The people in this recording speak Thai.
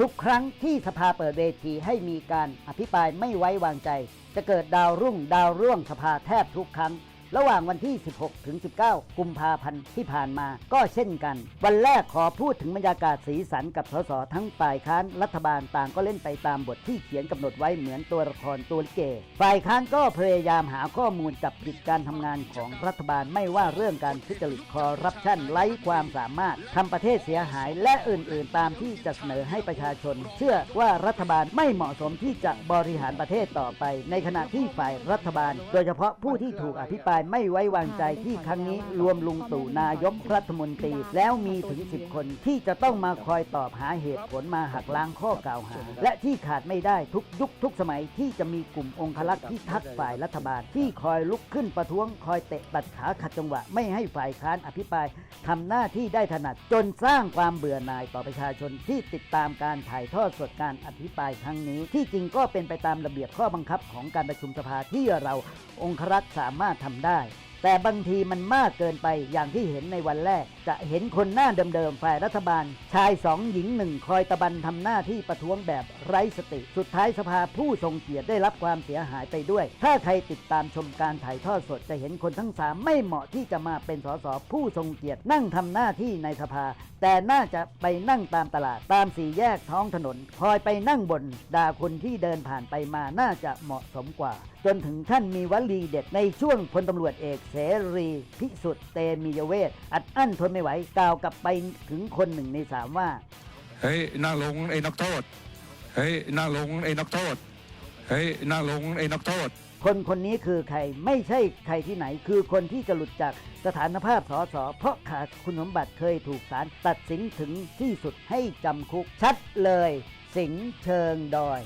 ทุกครั้งที่สภาเปิดเวทีให้มีการอภิปรายไม่ไว้วางใจ จะเกิดดาวรุ่งดาวร่วงสภาแทบทุกครั้ง ระหว่างวันที่ 16 ถึง 19 กุมภาพันธ์ที่ผ่านมาก็เช่นกัน วันแรกขอพูดถึงบรรยากาศสีสันกับสสทั้งฝ่ายค้านรัฐบาลต่างก็เล่นไปตามบทที่เขียนกำหนดไว้เหมือนตัวละครตัวเกฝ่ายค้านก็พยายามหาข้อมูลจับผิดการทำงานของรัฐบาลไม่ว่าเรื่องการทุจริตคอร์รัปชันไร้ความสามารถทำประเทศเสียหายและอื่น ๆ ตามที่จะเสนอให้ประชาชน เชื่อว่ารัฐบาลไม่เหมาะสมที่จะบริหารประเทศต่อไป ในขณะที่ฝ่ายรัฐบาล โดยเฉพาะผู้ที่ถูกอภิปรายไม่ไว้วางใจที่ครั้งนี้รวมลุงตู่นายกรัฐมนตรี แล้วมีถึง 10 คนที่จะต้องมาคอยตอบหาเหตุผลมาหักล้างข้อกล่าวหา และที่ขาดไม่ได้ทุกยุคทุกสมัยที่จะมีกลุ่มองคลักษ์ที่ทักฝ่ายรัฐบาล ที่คอยลุกขึ้นประท้วงคอยเตะตัดขาขัดจังหวะ ไม่ให้ฝ่ายค้านอภิปรายทำหน้าที่ได้ถนัดจนสร้างความเบื่อหน่ายต่อประชาชนที่ติดตามการถ่ายทอดสดการอภิปรายครั้งนี้ ที่จริงก็เป็นไปตามระเบียบข้อบังคับของการประชุมสภาที่เราองครักษ์สามารถทำได้แต่บางทีมันมากเกินไปอย่างที่เห็นในวันแรก จะเห็นคนหน้าเดิมๆฝ่ายรัฐบาล ชายสองหญิงหนึ่งคอยตะบันทำหน้าที่ประท้วงแบบไร้สติ สุดท้ายสภาผู้ทรงเกียรติได้รับความเสียหายไปด้วย ถ้าใครติดตามชมการถ่ายทอดสดจะเห็นคนทั้งสามไม่เหมาะที่จะมาเป็นสสผู้ทรงเกียรตินั่งทำหน้าที่ในสภา แต่น่าจะไปนั่งตามตลาดตามสี่แยกท้องถนน คอยไปนั่งบนด่าคนที่เดินผ่านไปมาน่าจะเหมาะสมกว่า จนถึงขั้นมีวลีเด็ดในช่วงพลตำรวจเอกเสรีพิสุทธิ์เตมียเวทอัดอั้นทนไม่ไหวกล่าวกลับไปถึงคนหนึ่งในสามว่า เฮ้ยนั่งลงไอ้นักโทษ เฮ้ยนั่งลงไอ้นักโทษ เฮ้ยนั่งลงไอ้นักโทษ คนคนนี้คือใครไม่ใช่ใครที่ไหนคือคนที่จะหลุดจากสถานภาพสอสอเพราะขาดคุณสมบัติเคยถูกศาลตัดสินถึงที่สุดให้จำคุกชัดเลย สิงห์เชิงดอย